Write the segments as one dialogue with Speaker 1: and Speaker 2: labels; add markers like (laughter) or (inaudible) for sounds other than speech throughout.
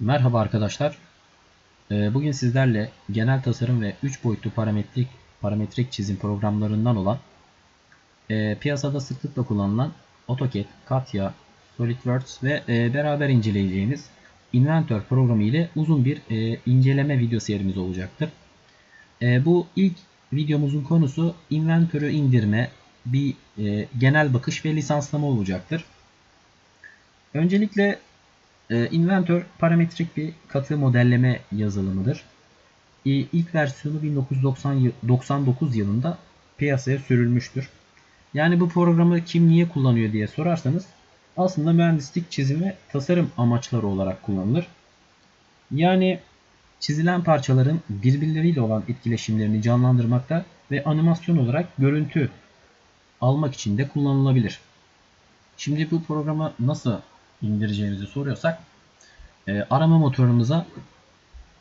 Speaker 1: Merhaba arkadaşlar. Ee, Bugün sizlerle genel tasarım ve 3 boyutlu parametrik parametrik çizim programlarından olan e, piyasada sıklıkla kullanılan AutoCAD, CATIA, SolidWorks ve e, beraber inceleyeceğimiz Inventor programı ile uzun bir e, inceleme video serimiz olacaktır. Bu ilk videomuzun konusu Inventor'u indirme, bir genel bakış ve lisanslama olacaktır. Öncelikle e, Inventor parametrik bir katı modelleme yazılımıdır. E, ilk versiyonu 1999 yılında piyasaya sürülmüştür. Yani bu programı kim niye kullanıyor diye sorarsanız aslında mühendislik çizim ve tasarım amaçları olarak kullanılır. Yani çizilen parçaların birbirleriyle olan etkileşimlerini canlandırmakta ve animasyon olarak görüntü almak için de kullanılabilir. Şimdi bu programı nasıl indireceğimizi soruyorsak e, arama motorumuza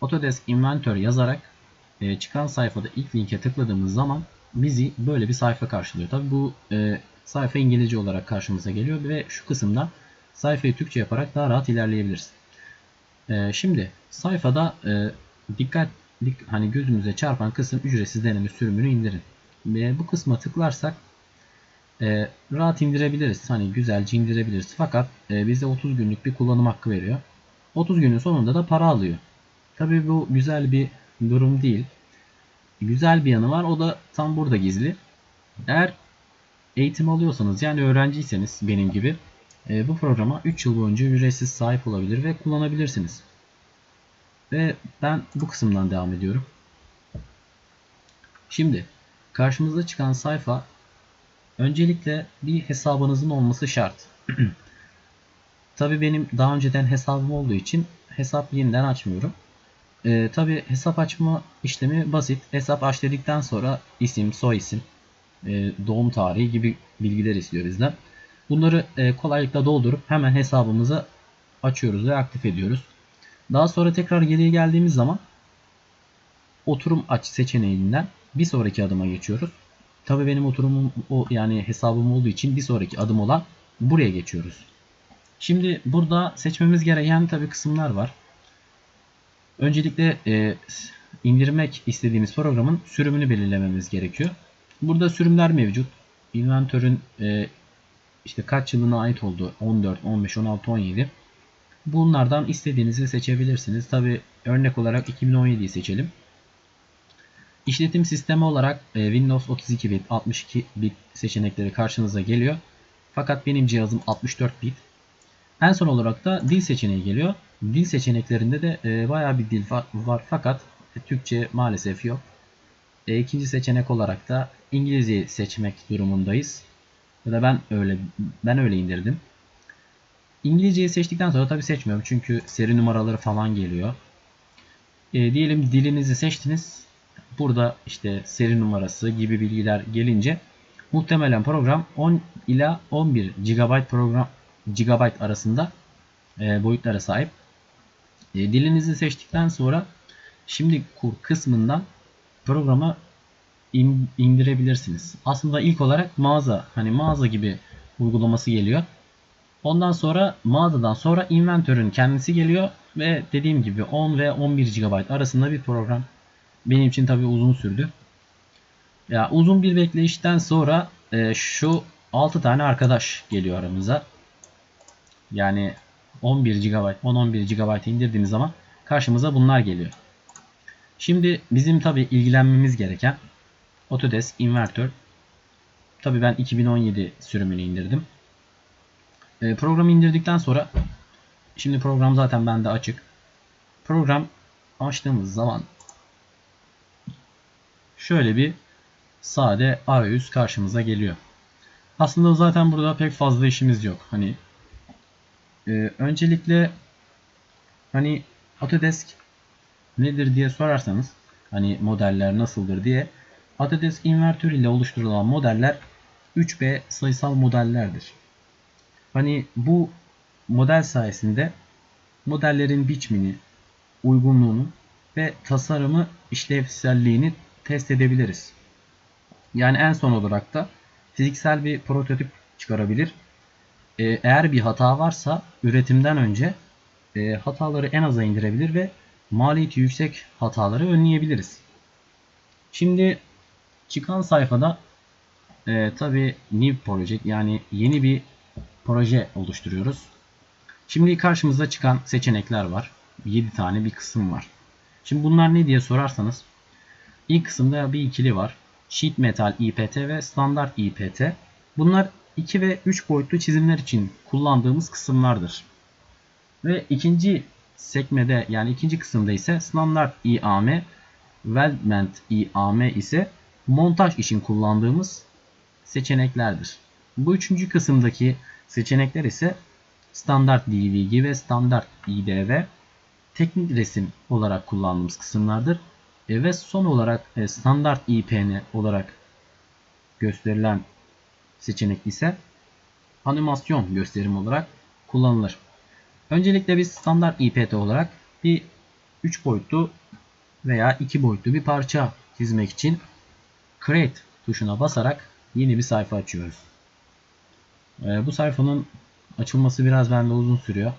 Speaker 1: Autodesk Inventor yazarak e, çıkan sayfada ilk linke tıkladığımız zaman bizi böyle bir sayfa karşılıyor. Tabi bu e, sayfa İngilizce olarak karşımıza geliyor ve şu kısımda sayfayı Türkçe yaparak daha rahat ilerleyebiliriz. E, şimdi sayfada e, dikkat dik, hani gözümüze çarpan kısım ücretsiz deneme sürümünü indirin. Ve bu kısma tıklarsak e, rahat indirebiliriz. Hani güzelce indirebiliriz. Fakat e, bize 30 günlük bir kullanım hakkı veriyor. 30 günün sonunda da para alıyor. Tabii bu güzel bir durum değil. Güzel bir yanı var. O da tam burada gizli. Eğer eğitim alıyorsanız yani öğrenciyseniz benim gibi e, bu programa 3 yıl boyunca ücretsiz sahip olabilir ve kullanabilirsiniz. Ve ben bu kısımdan devam ediyorum. Şimdi karşımıza çıkan sayfa Öncelikle bir hesabınızın olması şart. (clears throat) Tabi benim daha önceden hesabım olduğu için hesap yeniden açmıyorum. Ee, Tabi hesap açma işlemi basit. Hesap aç dedikten sonra isim, soy isim, e, doğum tarihi gibi bilgiler istiyor bizden. Bunları e, kolaylıkla doldurup hemen hesabımızı açıyoruz ve aktif ediyoruz. Daha sonra tekrar geriye geldiğimiz zaman oturum aç seçeneğinden bir sonraki adıma geçiyoruz. Tabi benim oturumum o yani hesabım olduğu için bir sonraki adım olan buraya geçiyoruz. Şimdi burada seçmemiz gereken tabi kısımlar var. Öncelikle e, indirmek istediğimiz programın sürümünü belirlememiz gerekiyor. Burada sürümler mevcut. Inventör'ün e, işte kaç yılına ait olduğu 14, 15, 16, 17. Bunlardan istediğinizi seçebilirsiniz. Tabi örnek olarak 2017'yi seçelim. İşletim sistemi olarak e, Windows 32 bit, 62 bit seçenekleri karşınıza geliyor. Fakat benim cihazım 64 bit. En son olarak da dil seçeneği geliyor. Dil seçeneklerinde de e, bayağı bir dil var fakat Türkçe maalesef yok. E, ikinci seçenek olarak da İngilizce seçmek durumundayız. Ya da ben öyle ben öyle indirdim. İngilizceyi seçtikten sonra tabi seçmiyorum çünkü seri numaraları falan geliyor. E, diyelim dilinizi seçtiniz. Burada işte seri numarası gibi bilgiler gelince muhtemelen program 10 ila 11 GB program GB arasında e, boyutlara sahip. E, dilinizi seçtikten sonra şimdi kur kısmından programa in, indirebilirsiniz. Aslında ilk olarak mağaza hani mağaza gibi uygulaması geliyor. Ondan sonra mağazadan sonra inventörün kendisi geliyor ve dediğim gibi 10 ve 11 GB arasında bir program benim için tabi uzun sürdü. Ya uzun bir bekleyişten sonra e, şu 6 tane arkadaş geliyor aramıza. Yani 11 GB, 10-11 GB indirdiğimiz zaman karşımıza bunlar geliyor. Şimdi bizim tabi ilgilenmemiz gereken Autodesk Inverter. Tabi ben 2017 sürümünü indirdim. E, programı indirdikten sonra şimdi program zaten bende açık. Program açtığımız zaman şöyle bir sade arayüz karşımıza geliyor. Aslında zaten burada pek fazla işimiz yok. Hani e, öncelikle hani Autodesk nedir diye sorarsanız hani modeller nasıldır diye Autodesk Inverter ile oluşturulan modeller 3B sayısal modellerdir. Hani bu model sayesinde modellerin biçimini, uygunluğunu ve tasarımı işlevselliğini test edebiliriz. Yani en son olarak da fiziksel bir prototip çıkarabilir. Ee, eğer bir hata varsa üretimden önce e, hataları en aza indirebilir ve maliyeti yüksek hataları önleyebiliriz. Şimdi çıkan sayfada e, tabi new project yani yeni bir proje oluşturuyoruz. Şimdi karşımıza çıkan seçenekler var. 7 tane bir kısım var. Şimdi bunlar ne diye sorarsanız ilk kısımda bir ikili var. Sheet metal IPT ve standart IPT. Bunlar 2 ve 3 boyutlu çizimler için kullandığımız kısımlardır. Ve ikinci sekmede yani ikinci kısımda ise standart IAM, weldment IAM ise montaj için kullandığımız seçeneklerdir. Bu üçüncü kısımdaki seçenekler ise standart DVG ve standart IDV teknik resim olarak kullandığımız kısımlardır. E, ve son olarak e, standart IPN olarak gösterilen seçenek ise animasyon gösterim olarak kullanılır. Öncelikle biz standart IPT olarak bir 3 boyutlu veya 2 boyutlu bir parça çizmek için Create tuşuna basarak yeni bir sayfa açıyoruz. E, bu sayfanın açılması biraz bende uzun sürüyor.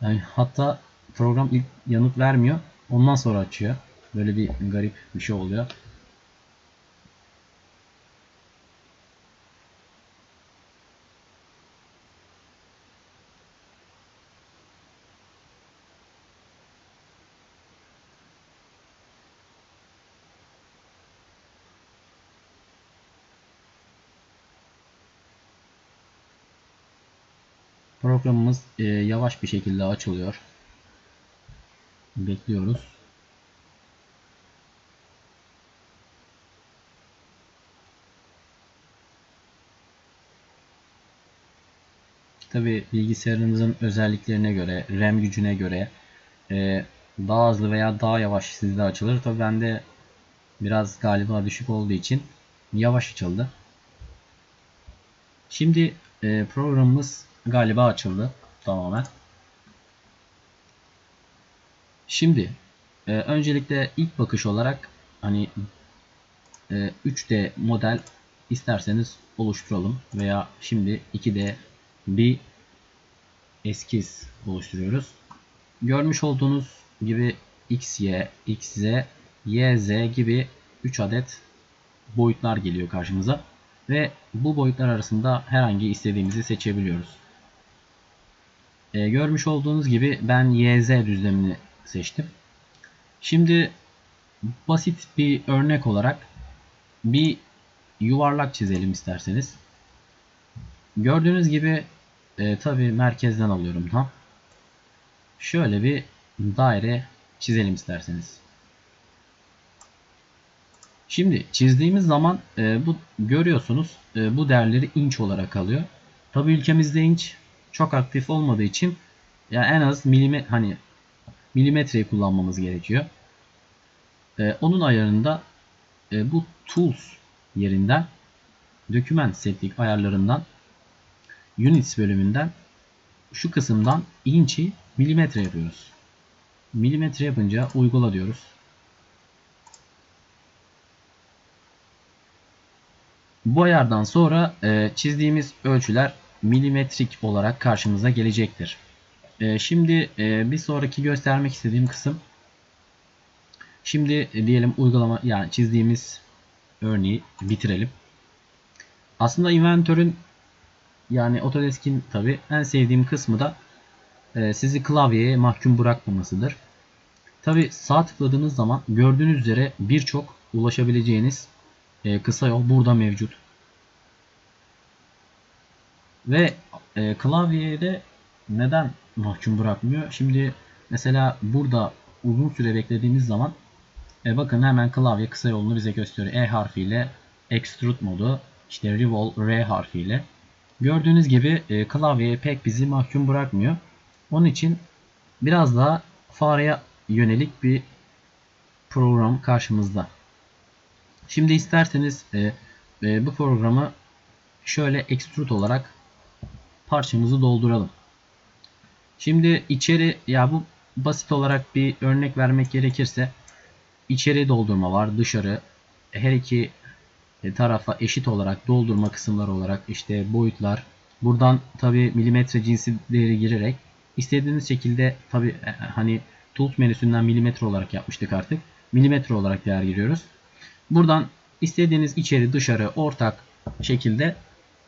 Speaker 1: Yani hatta program ilk yanıt vermiyor. Ondan sonra açıyor. Böyle bir garip bir şey oluyor. Programımız e, yavaş bir şekilde açılıyor. Bekliyoruz. Tabi bilgisayarınızın özelliklerine göre, RAM gücüne göre e, daha hızlı veya daha yavaş sizde açılır. Tabi bende biraz galiba düşük olduğu için yavaş açıldı. Şimdi e, programımız galiba açıldı tamamen. Şimdi e, öncelikle ilk bakış olarak hani e, 3D model isterseniz oluşturalım veya şimdi 2D bir eskiz oluşturuyoruz. Görmüş olduğunuz gibi XY, XZ, YZ gibi 3 adet boyutlar geliyor karşımıza ve bu boyutlar arasında herhangi istediğimizi seçebiliyoruz. E, görmüş olduğunuz gibi ben YZ düzlemini seçtim. Şimdi basit bir örnek olarak bir yuvarlak çizelim isterseniz. Gördüğünüz gibi e, tabi merkezden alıyorum tam. Şöyle bir daire çizelim isterseniz. Şimdi çizdiğimiz zaman e, bu görüyorsunuz e, bu değerleri inç olarak alıyor. Tabi ülkemizde inç çok aktif olmadığı için yani en az milimetre hani milimetreyi kullanmamız gerekiyor. E, onun ayarında e, bu tools yerinden document setlik ayarlarından units bölümünden şu kısımdan inç'i milimetre yapıyoruz. Milimetre yapınca uygula diyoruz. Bu ayardan sonra e, çizdiğimiz ölçüler milimetrik olarak karşımıza gelecektir. E, şimdi e, bir sonraki göstermek istediğim kısım şimdi diyelim uygulama yani çizdiğimiz örneği bitirelim. Aslında inventörün yani Autodesk'in tabi en sevdiğim kısmı da e, sizi klavyeye mahkum bırakmamasıdır. Tabi sağ tıkladığınız zaman gördüğünüz üzere birçok ulaşabileceğiniz e, kısa yol burada mevcut. Ve e, klavyede neden mahkum bırakmıyor? Şimdi mesela burada uzun süre beklediğimiz zaman e, bakın hemen klavye kısa yolunu bize gösteriyor. E harfiyle extrude modu işte revol R harfiyle. Gördüğünüz gibi e, klavyeye pek bizi mahkum bırakmıyor. Onun için biraz daha fareye yönelik bir program karşımızda. Şimdi isterseniz e, e, bu programı şöyle extrude olarak parçamızı dolduralım. Şimdi içeri ya bu basit olarak bir örnek vermek gerekirse içeri doldurma var dışarı her iki tarafa eşit olarak doldurma kısımları olarak işte boyutlar buradan tabi milimetre cinsi değeri girerek İstediğiniz şekilde tabi hani Tools menüsünden milimetre olarak yapmıştık artık. Milimetre olarak değer giriyoruz. Buradan istediğiniz içeri dışarı ortak şekilde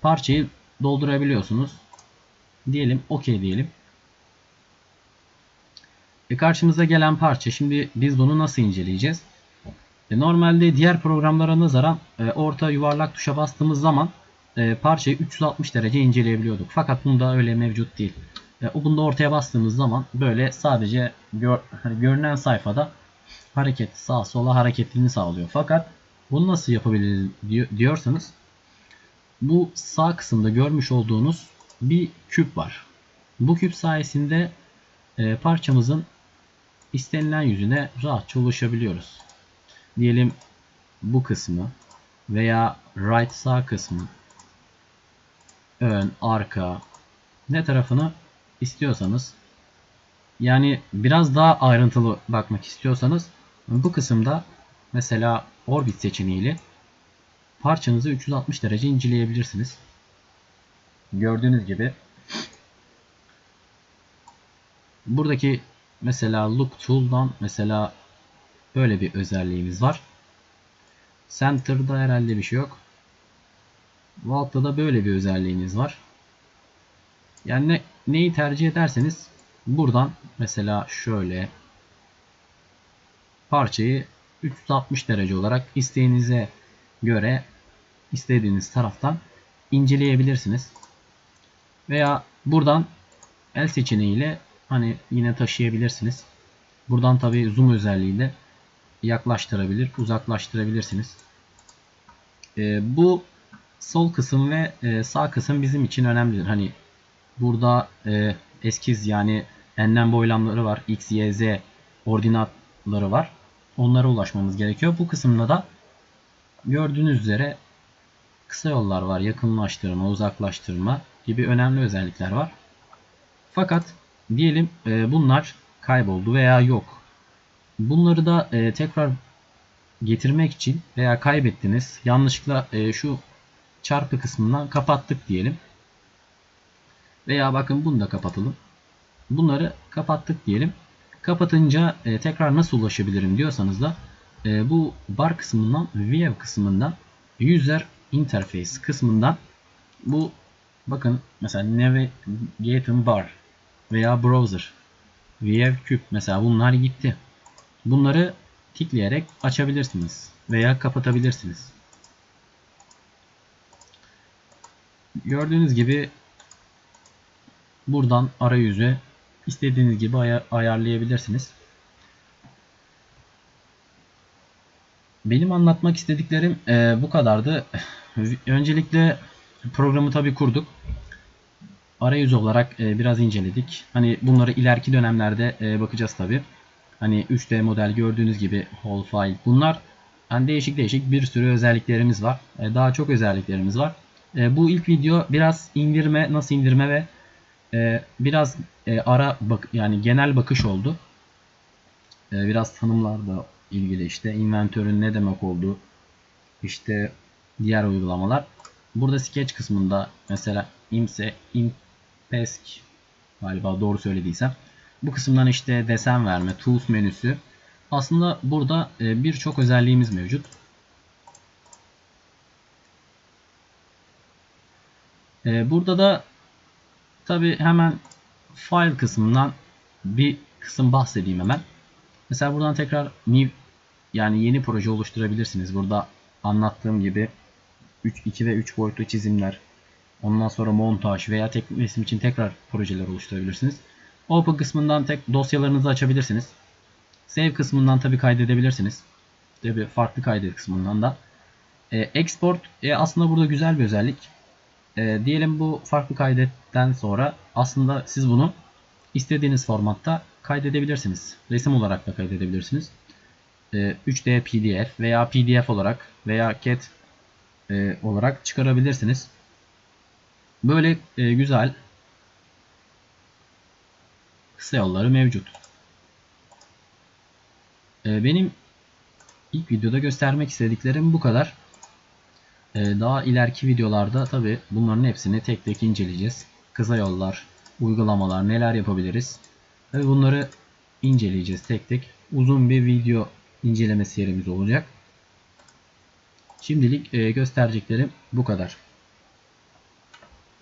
Speaker 1: parçayı doldurabiliyorsunuz. Diyelim OK diyelim. E karşımıza gelen parça şimdi biz bunu nasıl inceleyeceğiz? E normalde diğer programlara nazaran e, orta yuvarlak tuşa bastığımız zaman e, parçayı 360 derece inceleyebiliyorduk. Fakat bunda öyle mevcut değil. Bunda ortaya bastığımız zaman böyle sadece hani görünen sayfada hareket sağa sola hareketini sağlıyor. Fakat bunu nasıl yapabiliriz diyorsanız bu sağ kısımda görmüş olduğunuz bir küp var. Bu küp sayesinde parçamızın istenilen yüzüne rahatça ulaşabiliyoruz. Diyelim bu kısmı veya right sağ kısmı ön, arka ne tarafını istiyorsanız yani biraz daha ayrıntılı bakmak istiyorsanız bu kısımda mesela orbit seçeneğiyle parçanızı 360 derece inceleyebilirsiniz. Gördüğünüz gibi buradaki mesela look tool'dan mesela böyle bir özelliğimiz var. Center'da herhalde bir şey yok. Vault'ta da böyle bir özelliğiniz var. Yani ne, neyi tercih ederseniz buradan mesela şöyle parçayı 360 derece olarak isteğinize göre istediğiniz taraftan inceleyebilirsiniz. Veya buradan el seçeneğiyle hani yine taşıyabilirsiniz. Buradan tabi zoom özelliğiyle yaklaştırabilir, uzaklaştırabilirsiniz. E, bu sol kısım ve e, sağ kısım bizim için önemlidir. Hani burada e, eskiz yani enlem boylamları var, x, y, z ordinatları var. Onlara ulaşmamız gerekiyor. Bu kısımda da gördüğünüz üzere kısa yollar var. Yakınlaştırma, uzaklaştırma gibi önemli özellikler var. Fakat diyelim e, bunlar kayboldu veya yok. Bunları da e, tekrar getirmek için veya kaybettiniz. Yanlışlıkla e, şu çarpı kısmından kapattık diyelim. Veya bakın bunu da kapatalım. Bunları kapattık diyelim. Kapatınca e, tekrar nasıl ulaşabilirim diyorsanız da e, bu bar kısmından view kısmından user interface kısmından bu bakın mesela navigation bar veya browser view küp mesela bunlar gitti. Bunları tıklayarak açabilirsiniz veya kapatabilirsiniz. Gördüğünüz gibi buradan arayüzü istediğiniz gibi ay ayarlayabilirsiniz. Benim anlatmak istediklerim e, bu kadardı. (sighs) Öncelikle programı tabi kurduk. Arayüz olarak e, biraz inceledik. Hani bunları ileriki dönemlerde e, bakacağız tabi. Hani 3D model gördüğünüz gibi whole file. Bunlar hani değişik değişik bir sürü özelliklerimiz var. E, daha çok özelliklerimiz var. E, bu ilk video biraz indirme, nasıl indirme ve e, biraz ara bak yani genel bakış oldu. E, biraz tanımlarla ilgili işte inventörün ne demek olduğu işte diğer uygulamalar. Burada sketch kısmında mesela imse impesk galiba doğru söylediysem bu kısımdan işte desen verme, tools menüsü. Aslında burada e, birçok özelliğimiz mevcut. E, burada da tabi hemen file kısmından bir kısım bahsedeyim hemen. Mesela buradan tekrar new yani yeni proje oluşturabilirsiniz. Burada anlattığım gibi 3, 2 ve 3 boyutlu çizimler, ondan sonra montaj veya tek resim için tekrar projeler oluşturabilirsiniz. Open kısmından tek dosyalarınızı açabilirsiniz. Save kısmından tabi kaydedebilirsiniz. Tabi farklı kaydet kısmından da. E, export e, aslında burada güzel bir özellik. E, diyelim bu farklı kaydetten sonra aslında siz bunu istediğiniz formatta kaydedebilirsiniz. Resim olarak da kaydedebilirsiniz. E, 3D PDF veya PDF olarak veya CAT e, olarak çıkarabilirsiniz. Böyle e, güzel yolları mevcut. E, benim ilk videoda göstermek istediklerim bu kadar. E, daha ileriki videolarda tabi bunların hepsini tek tek inceleyeceğiz. Kısa yollar, uygulamalar, neler yapabiliriz. Tabii bunları inceleyeceğiz tek tek. Uzun bir video inceleme serimiz olacak. Şimdilik e, göstereceklerim bu kadar.